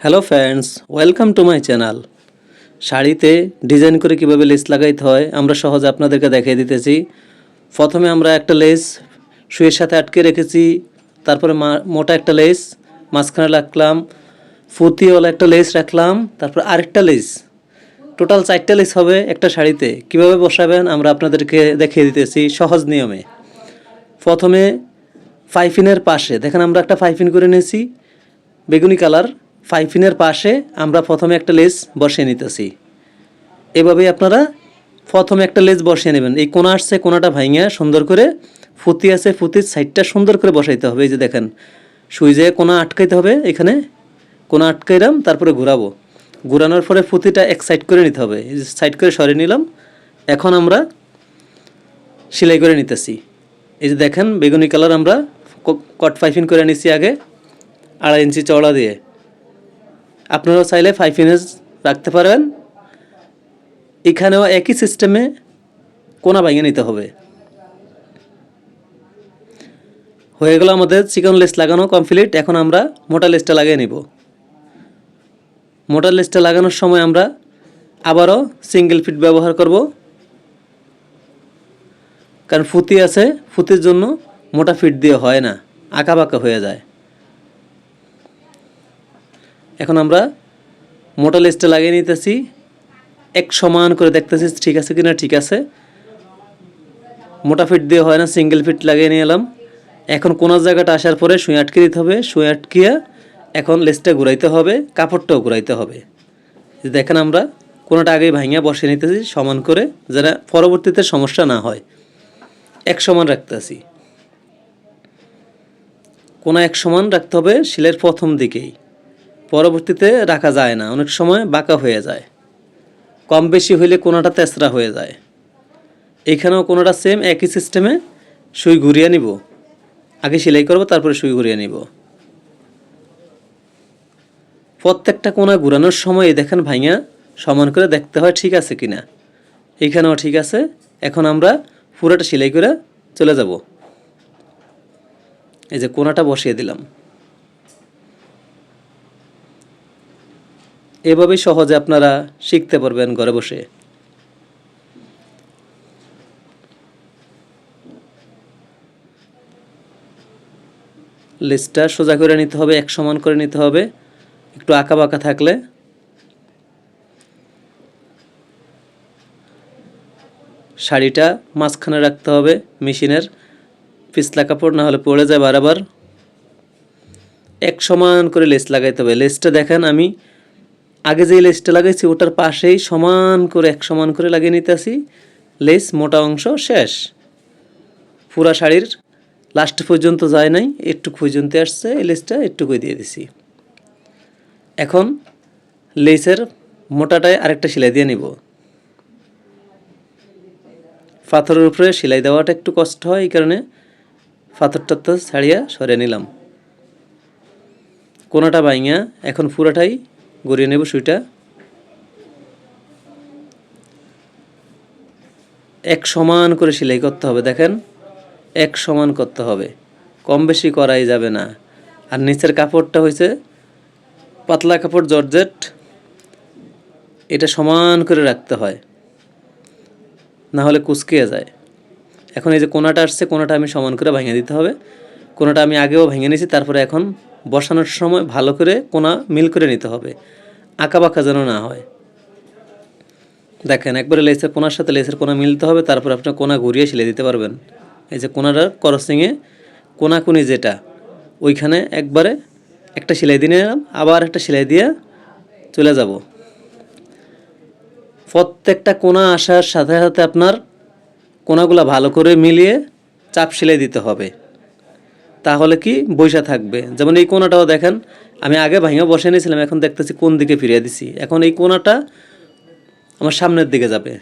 Hello friends welcome to my channel শাড়িতে design করে কীভাবে লেস লাগাইতে হয়, আমরা সহজে আপনাদেরকে দেখিয়ে দিতেছি। প্রথমে আমরা একটা লেস শুয়ের সাথে আটকে রেখেছি, তারপরে মোটা একটা লেস মাঝখানে রাখলাম, ফুতিওয়ালা একটা লেস রাখলাম, তারপর আরেকটা লেস টোটাল চারটা লেস হবে একটা শাড়িতে। কীভাবে বসাবেন, আমরা আপনাদেরকে দেখিয়ে দিতেছি সহজ নিয়মে। প্রথমে ফাইফিনের পাশে, দেখেন আমরা একটা ফাইফিন করে নিয়েছি, বেগুনি কালার ফাইফিনের পাশে আমরা প্রথমে একটা লেস বসিয়ে নিতেছি। এভাবে আপনারা প্রথমে একটা লেজ বসিয়ে নেবেন। এই কোনা আসছে, কোনাটা ভাঙিয়া সুন্দর করে ফুতি আছে, ফুতির সাইডটা সুন্দর করে বসাইতে হবে। এই যে দেখেন সুইজে কোনা আটকাইতে হবে এখানে, কোনা আটকাইলাম, তারপরে ঘোরাবো। ঘোরানোর পরে ফুতিটা এক সাইড করে নিতে হবে। সাইড করে সরিয়ে নিলাম। এখন আমরা সেলাই করে নিতেছি। এই যে দেখেন, বেগুনি কালার আমরা কট ফাইফিন করে নিচ্ছি আগে, আড়াই ইঞ্চি চওড়া দিয়ে। আপনারাও চাইলে ফাইভ ইঞ্চ রাখতে পারবেন। এখানেও একই সিস্টেমে কোনা ভাঙিয়ে নিতে হবে। হয়ে গেল আমাদের চিকন লেস লাগানো কমপ্লিট এখন আমরা মোটা লেসটা লাগিয়ে নিব। মোটা লেসটা লাগানোর সময় আমরা আবারও সিঙ্গেল ফিট ব্যবহার করব। কারণ ফুতি আছে, ফুতির জন্য মোটা ফিট দিয়ে হয় না, আঁকা বাঁকা হয়ে যায়। এখন আমরা মোটা লেসটা লাগিয়ে নিতেছি। এক সমান করে দেখতেছি ঠিক আছে কিনা, ঠিক আছে। মোটা ফিট দিয়ে হয় না সিঙ্গেল ফিট লাগিয়ে নিয়ে এলাম। এখন কোন জায়গাটা আসার পরে সুই আটকে দিতে হবে। সুই আটকিয়ে এখন লেসটা ঘুরাইতে হবে, কাপড়টাও ঘুরাইতে হবে। দেখেন আমরা কোনোটা আগেই ভাঙিয়া বসে নিতেছি, সমান করে যেন পরবর্তীতে সমস্যা না হয়। এক সমান রাখতেছি। কোনো এক সমান রাখতে হবে শিলের প্রথম দিকেই। পরবর্তীতে রাখা যায় না। অনেক সময় বাঁকা হয়ে যায়। কম বেশি হইলে কোনোটা তেসরা হয়ে যায়। এখানেও কোনোটা সেম একই সিস্টেমে সুই ঘুরিয়ে নিব। আগে সেলাই করব, তারপরে সুই ঘুরিয়ে নিব। প্রত্যেকটা কোনা ঘুরানোর সময় দেখেন ভাইয়া, সমান করে দেখতে হয় ঠিক আছে কিনা। এখানেও ঠিক আছে। এখন আমরা পুরোটা সেলাই করে চলে যাব। এই যে কোনাটা বসিয়ে দিলাম। এভাবেই সহজে আপনারা শিখতে পারবেন ঘরে বসে। লিস্টটা সোজা করে নিতে হবে, এক সমান করে নিতে হবে। একটু আঁকা বাঁকা থাকলে। শাড়িটা মাঝখানে রাখতে হবে, মেশিনের পিছলা কাপড়, না হলে পড়ে যায় বারবার। এক সমান করে লেস লাগাইতে হবে। লেসটা দেখেন আমি আগে যে লেসটা লাগাইছি, ওটার পাশেই সমান করে, এক সমান করে লাগিয়ে নিতেছি। লেস মোটা অংশ শেষ। পুরা শাড়ির লাস্ট পর্যন্ত যায় নাই একটু পর্যন্ত আসছে, এই লেসটা একটুকুই দিয়ে দিছি। এখন লেসের মোটাটায় আরেকটা সেলাই দিয়ে নিব। পাথরের উপরে সেলাই দেওয়াটা একটু কষ্ট হয়, এই কারণে পাথরটা তো ছাড়িয়া সরে নিলাম। কোনোটা বাইঙা এখন পুরাটাই গড়িয়ে নেব সুইটা। এক সমান করে সেলাই করতে হবে, দেখেন। এক সমান করতে হবে। কম বেশি করাই যাবে না। আর নিচের কাপড়টা হয়েছে পাতলা কাপড় জর্জেট। এটা সমান করে রাখতে হয়। না হলে কুচকিয়ে যায়। এখন এই যে কোনাটা আসছে, কোনাটা আমি সমান করে ভেঙে দিতে হবে। কোনাটা আমি আগেও ভেঙে নিয়েছি, তারপরে এখন বসানোর সময় ভালো করে কোনা মিল করে নিতে হবে। বাঁকা যেন না হয়। দেখেন, একবারে লেসের কোনার সাথে লেসের কোনা মিলতে হবে, তারপর আপনি কোনা ঘুরিয়ে সিলে দিতে পারবেন। এই যে কোনাটার করসিংয়ে কোনাকুনি যেটা, ওইখানে একবারে একটা সেলাই দিয়ে নিলাম, আবার একটা সেলাই দিয়ে চলে যাব। প্রত্যেকটা কোনা আসার সাথে সাথে আপনার কোনাগুলো ভালো করে মিলিয়ে চাপ সেলাই দিতে হবে। তাহলে কি বৈশা থাকবে? যেমন এই কোনাটাও দেখেন, আমি আগে ভাঙা বসে নিয়েছিলাম, এখন দেখতেছি কোন দিকে ফিরিয়ে দিছি। এখন এই কোনাটা আমার সামনের দিকে যাবে।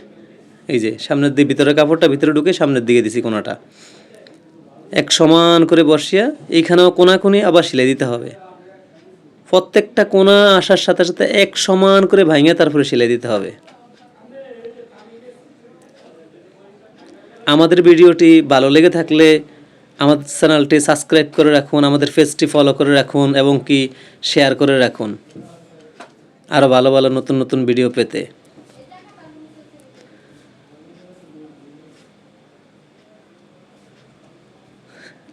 এই যে, সামনের দিকে, ভিতরে কাপড়টা ভিতরে ঢুকে সামনের দিকে দিছি কোনাটা। এক সমান করে বসিয়া এইখানেও কোনা কোনি আবার সেলাই দিতে হবে। প্রত্যেকটা কোনা আসার সাথে সাথে এক সমান করে ভাঙিয়ে তারপরে সেলাই দিতে হবে। আমাদের ভিডিওটি ভালো লেগে থাকলে আমাদের চ্যানেলটি সাবস্ক্রাইব করে রাখুন, আমাদের পেজটি ফলো করে রাখুন এবং কি শেয়ার করে রাখুন। আরও ভালো ভালো নতুন নতুন ভিডিও পেতে।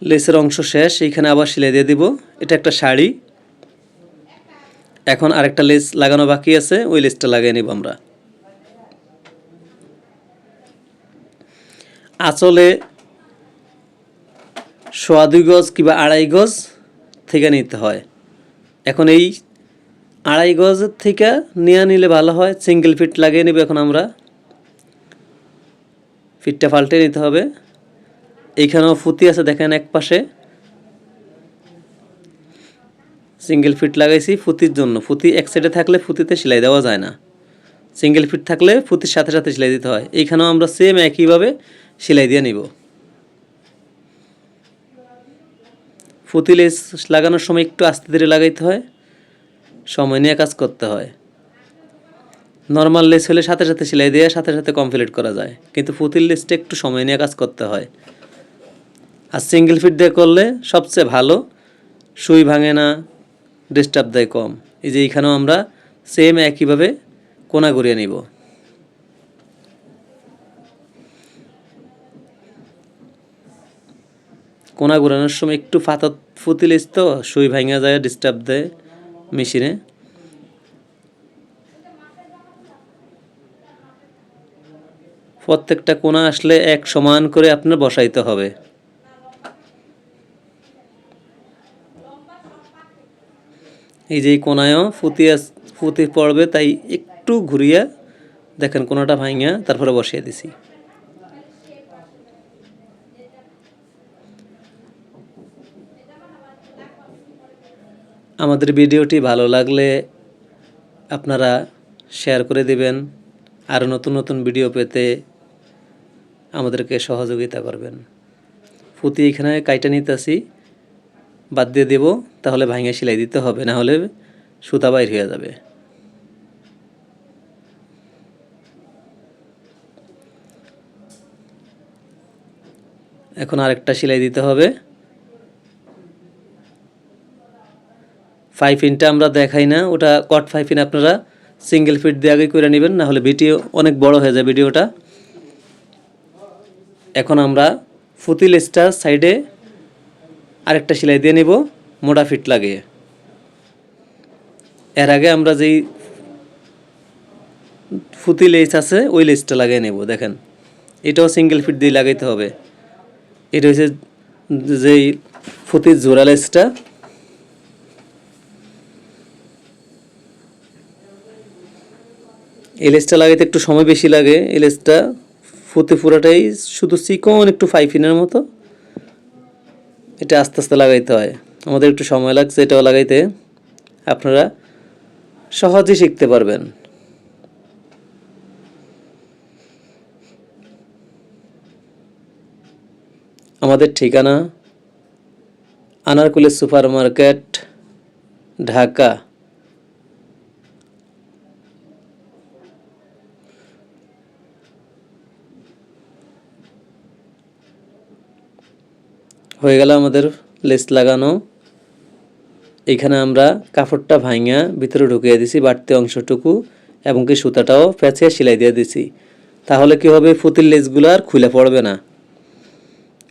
লেসের অংশ শেষ, এইখানে আবার সেলাই দিয়ে দিব। এটা একটা শাড়ি। এখন আরেকটা লেস লাগানো বাকি আছে, ওই লেসটা লাগিয়ে নিব আমরা। আঁচলে সোয়া দুই গজ কিংবা আড়াই গজ থেকে নিতে হয়। এখন এই আড়াই গজ থেকে নিয়ে নিলে ভালো হয় সিঙ্গেল ফিট লাগিয়ে নেব এখন আমরা। ফিটটা পাল্টে নিতে হবে। এইখানেও ফুতি আছে, দেখেন এক পাশে। সিঙ্গেল ফিট লাগাইছি ফুতির জন্য। ফুতি এক সাইডে থাকলে ফুতিতে সেলাই দেওয়া যায় না। সিঙ্গেল ফিট থাকলে ফুতির সাথে সাথে সেলাই দিতে হয়। এইখানেও আমরা সেম একইভাবে সেলাই দিয়ে নিব। ফুতি লেস লাগানোর সময় একটু আস্তে ধীরে লাগাইতে হয়। সময় নিয়ে কাজ করতে হয়। নর্মাল লেস হলে সাথে সাথে সেলাই দিয়ে সাথে সাথে কমপ্লিট করা যায়। কিন্তু ফুতির লেসটা একটু সময় নিয়ে কাজ করতে হয়। আর সিঙ্গেল ফিট দিয়ে করলে সবচেয়ে ভালো, সুই ভাঙে না ডিস্টার্ব দেয় কম। এই যে এইখানেও আমরা সেম একইভাবে কোনা ঘুরিয়ে নিব। কোনা ঘুরানোর সময় একটু ফাতাত ফুতিলিস তো, সুই ভাঙা যায় ডিস্টার্ব দেয় মেশিনে। প্রত্যেকটা কোনা আসলে এক সমান করে আপনার বসাইতে হবে। এই যে কোনায়ও ফুতি ফুতি পড়বে, তাই একটু ঘুরিয়ে দেখেন কোনাটা ভাঙিয়া, তারপরে বসিয়ে দিছি। আমাদের ভিডিওটি ভালো লাগলে আপনারা শেয়ার করে দিবেন। আরও নতুন নতুন ভিডিও পেতে আমাদেরকে সহযোগিতা করবেন। ফুতি এখানে কাইটা নিতেছি, বাদ দিয়ে দেব, তাহলে ভাঙে সেলাই দিতে হবে, না হলে সুতা বাইর হয়ে যাবে। এখন আরেকটা সেলাই দিতে হবে। ফাইভ ইনটা আমরা দেখাই না, ওটা কট ফাইভ ইন আপনারা সিঙ্গেল ফিট দিয়ে আগে করে নেবেন না হলে ভিডিও অনেক বড় হয়ে যায় ভিডিওটা। এখন আমরা ফুতি লেসটা সাইডে আরেকটা সেলাই দিয়ে নেব, মোটা ফিট লাগিয়ে। এর আগে আমরা যেই ফুতি লেস আছে, ওই লেসটা লাগিয়ে নেব, দেখেন। এটাও সিঙ্গেল ফিট দিয়ে লাগাইতে হবে। এটা হচ্ছে যেই ফুতির জোড়া লেসটা এই লেসটা লাগাইতে একটু সময় বেশি লাগে। এই লেসটা ফুতে পুরাটাই শুধু চিকন, একটু ফাইফিনের মতো। এটা আস্তে আস্তে লাগাইতে হয়। আমাদের একটু সময় লাগছে এটাও লাগাইতে। আপনারা সহজেই শিখতে পারবেন। আমাদের ঠিকানা আনারকুলি সুপার মার্কেট ঢাকা। হয়ে গেল আমাদের লেস লাগানো। এখানে আমরা কাপড়টা ভাঙিয়া ভিতরে ঢুকিয়ে দিছি, বাড়তি অংশটুকু, এবং কি সুতাটাও পেঁচিয়ে সেলাই দিয়ে দিছি। তাহলে কি হবে? ফুতির লেসগুলো আর খুলে পড়বে না।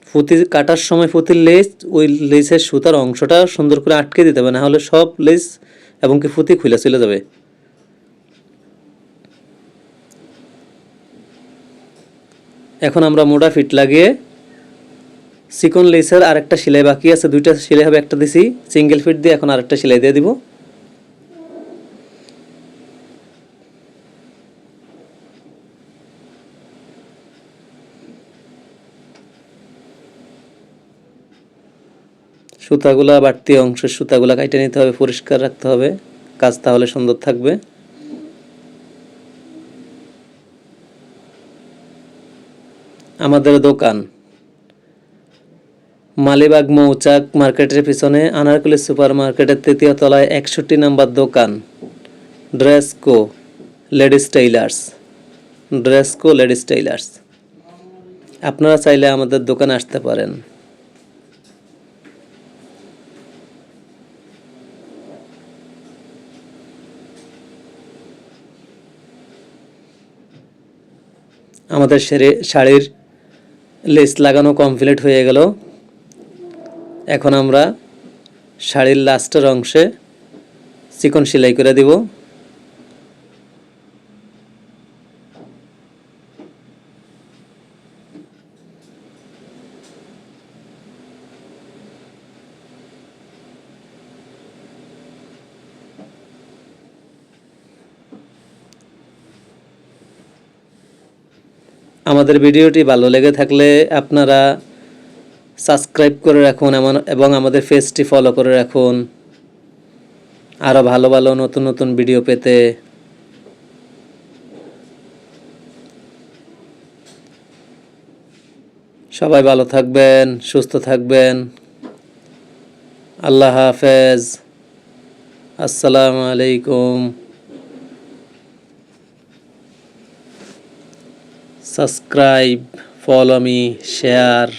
ফুতি কাটার সময় ফুতির লেস ওই লেসের সুতার অংশটা সুন্দর করে আটকে দিতে হবে না হলে সব লেস এবং কি ফুতি খুলে চলে যাবে। এখন আমরা মোটা ফিট লাগিয়ে সিকন লেসের আরেকটা সেলাই বাকি আছে, দুইটা সেলাই হবে, একটা দিছি সিঙ্গেল ফিট দিয়ে, এখন আরেকটা সেলাই দিয়ে দিব। সুতাগুলা, বাড়তি অংশের সুতাগুলা কাটে নিতে হবে, পরিষ্কার রাখতে হবে, কাজ তাহলে সুন্দর থাকবে। আমাদের দোকান। মালিবাগ মৌচাক মার্কেটের পিছনে আনারকলি সুপার মার্কেটের তৃতীয় তলায় একষট্টি নাম্বার দোকান। Dress co ladies tailors. Dress co ladies tailors. আপনারা চাইলে আমাদের দোকানে আসতে পারেন। আমাদের শাড়ির লেস লাগানো কমপ্লিট হয়ে গেল। এখন আমরা শাড়ির লাস্টের অংশে চিকন সেলাই করে দিব। আমাদের ভিডিওটি ভালো লেগে থাকলে আপনারা সাবস্ক্রাইব করে রাখুন এবং আমাদের পেজটি ফলো করে রাখুন। আরও ভালো ভালো নতুন নতুন ভিডিও পেতে। সবাই ভালো থাকবেন সুস্থ থাকবেন। আল্লাহ হাফেজ। আসসালামু আলাইকুম। Subscribe follow me, share.